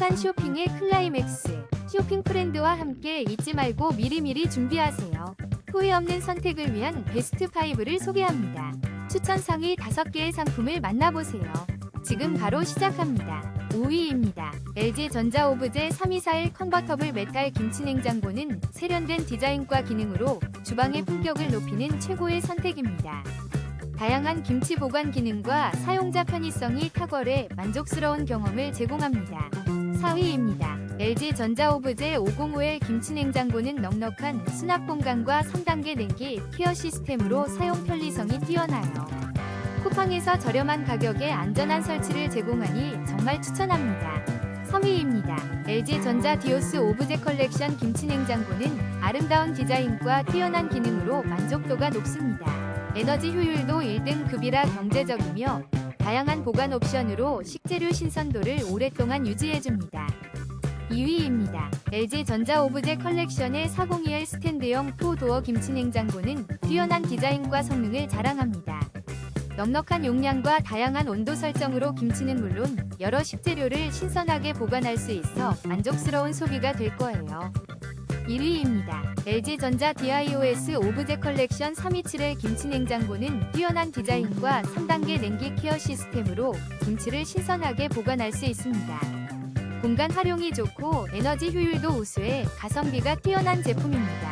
넉넉한 쇼핑의 클라이맥스. 쇼핑 프렌드와 함께 잊지 말고 미리미리 준비하세요. 후회 없는 선택을 위한 베스트 5를 소개합니다. 추천 상위 5개의 상품을 만나보세요. 지금 바로 시작합니다. 5위입니다. LG전자 오브제 3241 컨버터블 메탈 김치냉장고는 세련된 디자인과 기능으로 주방의 품격을 높이는 최고의 선택입니다. 다양한 김치 보관 기능과 사용자 편의성이 탁월해 만족스러운 경험을 제공합니다. 4위입니다. LG전자 오브제 505의 김치냉장고는 넉넉한 수납 공간과 3단계 냉기 케어 시스템으로 사용 편리성이 뛰어나요. 쿠팡에서 저렴한 가격에 안전한 설치를 제공하니 정말 추천합니다. 3위입니다. LG전자 디오스 오브제 컬렉션 김치냉장고는 아름다운 디자인과 뛰어난 기능으로 만족도가 높습니다. 에너지 효율도 1등급이라 경제적이며 다양한 보관 옵션으로 식재료 신선도를 오랫동안 유지해줍니다. 2위입니다. LG전자 오브제 컬렉션의 402L 스탠드형 4도어 김치냉장고는 뛰어난 디자인과 성능을 자랑합니다. 넉넉한 용량과 다양한 온도 설정으로 김치는 물론 여러 식재료를 신선하게 보관할 수 있어 만족스러운 소비가 될 거예요. 1위입니다. LG전자 DIOS 오브제 컬렉션 327의 김치냉장고는 뛰어난 디자인과 3단계 냉기 케어 시스템으로 김치를 신선하게 보관할 수 있습니다. 공간 활용이 좋고 에너지 효율도 우수해 가성비가 뛰어난 제품입니다.